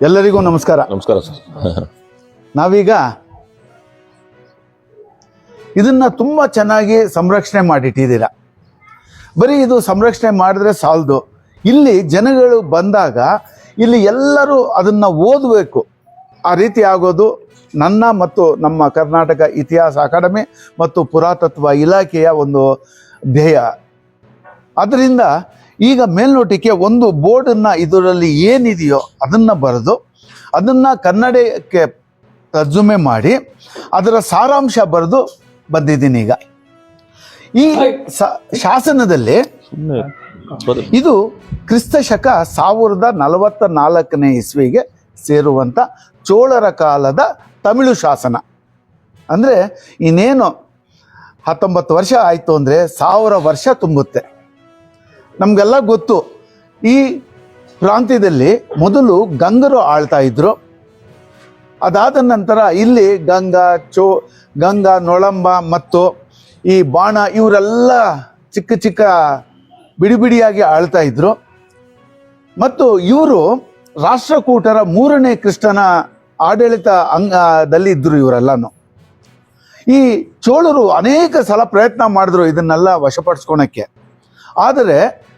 ಎಲ್ಲರಿಗೂ ನಮಸ್ಕಾರ. ನಮಸ್ಕಾರ ಸರ್. ನಾವೀಗ ಇದನ್ನ ತುಂಬ ಚೆನ್ನಾಗಿ ಸಂರಕ್ಷಣೆ ಮಾಡಿಟ್ಟಿದ್ದೀರಾ. ಬರೀ ಇದು ಸಂರಕ್ಷಣೆ ಮಾಡಿದ್ರೆ ಸಾಲದು. ಇಲ್ಲಿ ಜನಗಳು ಬಂದಾಗ ಇಲ್ಲಿ ಎಲ್ಲರೂ ಅದನ್ನು ಓದಬೇಕು. ಆ ರೀತಿ ಆಗೋದು ನನ್ನ ಮತ್ತು ನಮ್ಮ ಕರ್ನಾಟಕ ಇತಿಹಾಸ ಅಕಾಡೆಮಿ ಮತ್ತು ಪುರಾತತ್ವ ಇಲಾಖೆಯ ಒಂದು ಧ್ಯೇಯ. ಅದರಿಂದ ಈಗ ಮೇಲ್ನೋಟಕ್ಕೆ ಒಂದು ಬೋರ್ಡನ್ನು ಇದರಲ್ಲಿ ಏನಿದೆಯೋ ಅದನ್ನು ಬರೆದು ಅದನ್ನು ಕನ್ನಡಕ್ಕೆ ತರ್ಜುಮೆ ಮಾಡಿ ಅದರ ಸಾರಾಂಶ ಬರೆದು ಬಂದಿದ್ದೀನಿ ಈಗ. ಈ ಶಾಸನದಲ್ಲಿ ಇದು ಕ್ರಿಸ್ತ ಶಕ ಸಾವಿರದ ನಲವತ್ತ ನಾಲ್ಕನೇ ಇಸ್ವಿಗೆ ಸೇರುವಂಥ ಚೋಳರ ಕಾಲದ ತಮಿಳು ಶಾಸನ. ಅಂದರೆ ಇನ್ನೇನು ಹತ್ತೊಂಬತ್ತು ವರ್ಷ ಆಯಿತು ಅಂದರೆ ಸಾವಿರ ವರ್ಷ ತುಂಬುತ್ತೆ. ನಮಗೆಲ್ಲ ಗೊತ್ತು. ಈ ಪ್ರಾಂತ್ಯದಲ್ಲಿ ಮೊದಲು ಗಂಗರು ಆಳ್ತಾ ಇದ್ರು. ಅದಾದ ನಂತರ ಇಲ್ಲಿ ಗಂಗಾ, ಚೋ, ಗಂಗಾ, ನೊಳಂಬ ಮತ್ತು ಈ ಬಾಣ ಇವರೆಲ್ಲ ಚಿಕ್ಕ ಚಿಕ್ಕ ಬಿಡಿ ಬಿಡಿಯಾಗಿ ಆಳ್ತಾ ಇದ್ರು. ಮತ್ತು ಇವರು ರಾಷ್ಟ್ರಕೂಟರ ಮೂರನೇ ಕೃಷ್ಣನ ಆಡಳಿತ ಅಂಗದಲ್ಲಿ ಇದ್ರು ಇವರೆಲ್ಲನು. ಈ ಚೋಳರು ಅನೇಕ ಸಲ ಪ್ರಯತ್ನ ಮಾಡಿದ್ರು ಇದನ್ನೆಲ್ಲ ವಶಪಡಿಸ್ಕೊಳಕ್ಕೆ. ಆದರೆ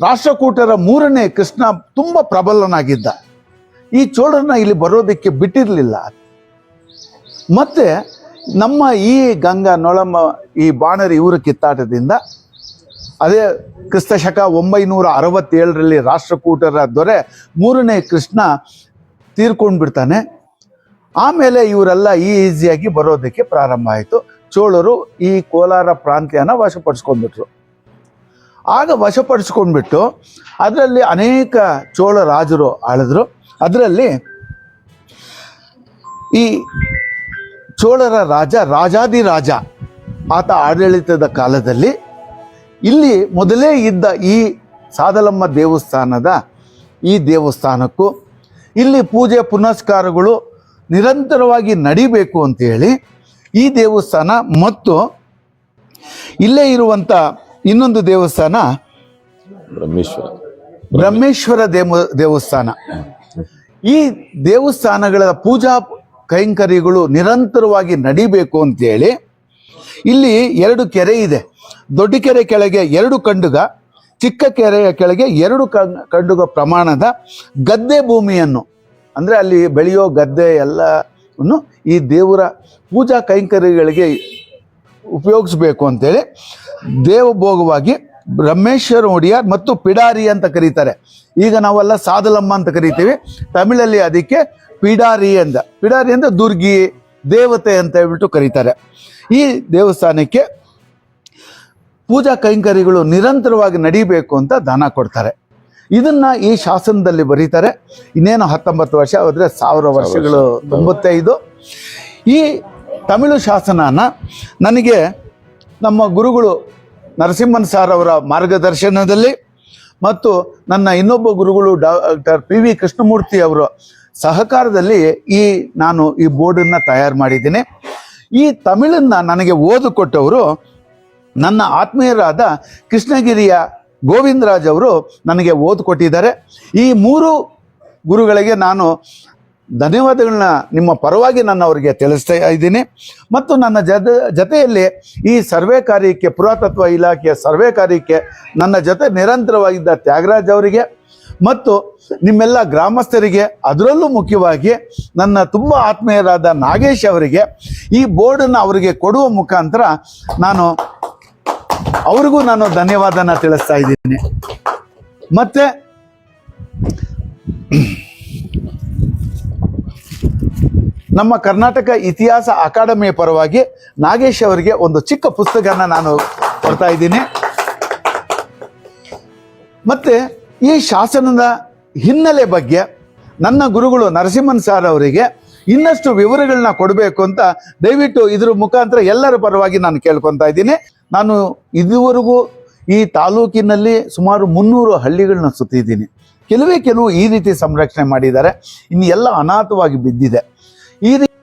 ರಾಷ್ಟ್ರಕೂಟರ ಮೂರನೇ ಕೃಷ್ಣ ತುಂಬ ಪ್ರಬಲನಾಗಿದ್ದ. ಈ ಚೋಳರನ್ನ ಇಲ್ಲಿ ಬರೋದಕ್ಕೆ ಬಿಟ್ಟಿರಲಿಲ್ಲ. ಮತ್ತೆ ನಮ್ಮ ಈ ಗಂಗಾ ನೊಳಮ್ಮ ಈ ಬಾಣರಿ ಇವರ ಕಿತ್ತಾಟದಿಂದ ಅದೇ ಕ್ರಿಸ್ತ ಶಕ ಒಂಬೈನೂರ ಅರವತ್ತೇಳರಲ್ಲಿ ರಾಷ್ಟ್ರಕೂಟರ ದೊರೆ ಮೂರನೇ ಕೃಷ್ಣ ತೀರ್ಕೊಂಡು ಬಿಡ್ತಾನೆ. ಆಮೇಲೆ ಇವರೆಲ್ಲ ಈಸಿಯಾಗಿ ಬರೋದಕ್ಕೆ ಪ್ರಾರಂಭ ಆಯಿತು. ಚೋಳರು ಈ ಕೋಲಾರ ಪ್ರಾಂತ್ಯನ ವಶಪಡಿಸ್ಕೊಂಡ್ಬಿಟ್ರು. ಆಗ ವಶಪಡಿಸ್ಕೊಂಡ್ಬಿಟ್ಟು ಅದರಲ್ಲಿ ಅನೇಕ ಚೋಳ ರಾಜರು ಆಳಿದ್ರು. ಅದರಲ್ಲಿ ಈ ಚೋಳರ ರಾಜ ರಾಜಾದಿರಾಜ ಆತ ಆಡಳಿತದ ಕಾಲದಲ್ಲಿ ಇಲ್ಲಿ ಮೊದಲೇ ಇದ್ದ ಈ ಸಾದಲಮ್ಮ ದೇವಸ್ಥಾನದ ಈ ದೇವಸ್ಥಾನಕ್ಕೂ ಇಲ್ಲಿ ಪೂಜೆ ಪುನಸ್ಕಾರಗಳು ನಿರಂತರವಾಗಿ ನಡಿಬೇಕು ಅಂತೇಳಿ ಈ ದೇವಸ್ಥಾನ ಮತ್ತು ಇಲ್ಲೇ ಇರುವಂಥ ಇನ್ನೊಂದು ದೇವಸ್ಥಾನ? ಬ್ರಹ್ಮೇಶ್ವರ. ಬ್ರಹ್ಮೇಶ್ವರ ದೇವ ದೇವಸ್ಥಾನ. ಈ ದೇವಸ್ಥಾನಗಳ ಪೂಜಾ ಕೈಂಕರ್ಯಗಳು ನಿರಂತರವಾಗಿ ನಡಿಬೇಕು ಅಂತೇಳಿ ಇಲ್ಲಿ ಎರಡು ಕೆರೆ ಇದೆ. ದೊಡ್ಡ ಕೆರೆ ಕೆಳಗೆ ಎರಡು ಕಂಡುಗ ಚಿಕ್ಕ ಕೆರೆಯ ಕೆಳಗೆ ಎರಡು ಕಂಡುಗ ಪ್ರಮಾಣದ ಗದ್ದೆ ಭೂಮಿಯನ್ನು ಅಂದರೆ ಅಲ್ಲಿ ಬೆಳೆಯೋ ಗದ್ದೆ ಎಲ್ಲವನ್ನು ಈ ದೇವರ ಪೂಜಾ ಕೈಂಕರ್ಯಗಳಿಗೆ ಉಪಯೋಗಿಸ್ಬೇಕು ಅಂತೇಳಿ ದೇವಭೋಗವಾಗಿ ಬ್ರಹ್ಮೇಶ್ವರ ಒಡಿಯಾರ್ ಮತ್ತು ಪಿಡಾರಿ ಅಂತ ಕರೀತಾರೆ. ಈಗ ನಾವೆಲ್ಲ ಸಾದಲಮ್ಮ ಅಂತ ಕರಿತೀವಿ. ತಮಿಳಲ್ಲಿ ಅದಕ್ಕೆ ಪಿಡಾರಿ ಅಂತ ಪಿಡಾರಿ ಅಂದ್ರೆ ದುರ್ಗಿ ದೇವತೆ ಅಂತ ಹೇಳ್ಬಿಟ್ಟು ಕರೀತಾರೆ. ಈ ದೇವಸ್ಥಾನಕ್ಕೆ ಪೂಜಾ ಕೈಂಕರ್ಯಗಳು ನಿರಂತರವಾಗಿ ನಡೀಬೇಕು ಅಂತ ದಾನ ಕೊಡ್ತಾರೆ. ಇದನ್ನ ಈ ಶಾಸನದಲ್ಲಿ ಬರೀತಾರೆ. ಇನ್ನೇನು ಹತ್ತೊಂಬತ್ತು ವರ್ಷ ಆದ್ರೆ ಸಾವಿರ ವರ್ಷಗಳು ತೊಂಬತ್ತೈದು. ಈ ತಮಿಳು ಶಾಸನನ ನನಗೆ ನಮ್ಮ ಗುರುಗಳು ನರಸಿಂಹನ್ ಸಾರ್ ಅವರ ಮಾರ್ಗದರ್ಶನದಲ್ಲಿ ಮತ್ತು ನನ್ನ ಇನ್ನೊಬ್ಬ ಗುರುಗಳು ಡಾಕ್ಟರ್ ಪಿ ವಿ ಕೃಷ್ಣಮೂರ್ತಿ ಅವರ ಸಹಕಾರದಲ್ಲಿ ಈ ನಾನು ಈ ಬೋರ್ಡನ್ನು ತಯಾರು ಮಾಡಿದ್ದೀನಿ. ಈ ತಮಿಳನ್ನು ನನಗೆ ಓದಿಕೊಟ್ಟವರು ನನ್ನ ಆತ್ಮೀಯರಾದ ಕೃಷ್ಣಗಿರಿಯ ಗೋವಿಂದರಾಜ್ ಅವರು ನನಗೆ ಓದಿಕೊಟ್ಟಿದ್ದಾರೆ. ಈ ಮೂರು ಗುರುಗಳಿಗೆ ನಾನು ಧನ್ಯವಾದಗಳನ್ನ ನಿಮ್ಮ ಪರವಾಗಿ ನಾನು ಅವರಿಗೆ ತಿಳಿಸ್ತಾ ಇದ್ದೀನಿ. ಮತ್ತು ನನ್ನ ಜದ, ಜೊತೆಯಲ್ಲಿ ಈ ಸರ್ವೆ ಕಾರ್ಯಕ್ಕೆ, ಪುರಾತತ್ವ ಇಲಾಖೆಯ ಸರ್ವೆ ಕಾರ್ಯಕ್ಕೆ ನನ್ನ ಜೊತೆ ನಿರಂತರವಾಗಿದ್ದ ತ್ಯಾಗರಾಜ್ ಅವರಿಗೆ ಮತ್ತು ನಿಮ್ಮೆಲ್ಲ ಗ್ರಾಮಸ್ಥರಿಗೆ, ಅದರಲ್ಲೂ ಮುಖ್ಯವಾಗಿ ನನ್ನ ತುಂಬ ಆತ್ಮೀಯರಾದ ನಾಗೇಶ್ ಅವರಿಗೆ ಈ ಬೋರ್ಡನ್ನು ಅವರಿಗೆ ಕೊಡುವ ಮುಖಾಂತರ ನಾನು ಅವರಿಗೂ ನಾನು ಧನ್ಯವಾದನ ತಿಳಿಸ್ತಾ ಇದ್ದೀನಿ. ಮತ್ತೆ ನಮ್ಮ ಕರ್ನಾಟಕ ಇತಿಹಾಸ ಅಕಾಡೆಮಿಯ ಪರವಾಗಿ ನಾಗೇಶ್ ಅವರಿಗೆ ಒಂದು ಚಿಕ್ಕ ಪುಸ್ತಕನ ನಾನು ಕೊಡ್ತಾ ಇದ್ದೀನಿ. ಮತ್ತೆ ಈ ಶಾಸನದ ಹಿನ್ನೆಲೆ ಬಗ್ಗೆ ನನ್ನ ಗುರುಗಳು ನರಸಿಂಹನ್ ಸಾರ್ ಅವರಿಗೆ ಇನ್ನಷ್ಟು ವಿವರಗಳನ್ನ ಕೊಡಬೇಕು ಅಂತ ದಯವಿಟ್ಟು ಇದ್ರ ಮುಖಾಂತರ ಎಲ್ಲರ ಪರವಾಗಿ ನಾನು ಕೇಳ್ಕೊತಾ ಇದ್ದೀನಿ. ನಾನು ಇದುವರೆಗೂ ಈ ತಾಲೂಕಿನಲ್ಲಿ ಸುಮಾರು ಮುನ್ನೂರು ಹಳ್ಳಿಗಳನ್ನ ಸುತ್ತಿದ್ದೀನಿ. ಕೆಲವೇ ಕೆಲವು ಈ ರೀತಿ ಸಂರಕ್ಷಣೆ ಮಾಡಿದ್ದಾರೆ. ಇನ್ನು ಎಲ್ಲ ಅನಾಥವಾಗಿ ಬಿದ್ದಿದೆ. ಈ ರೀತಿ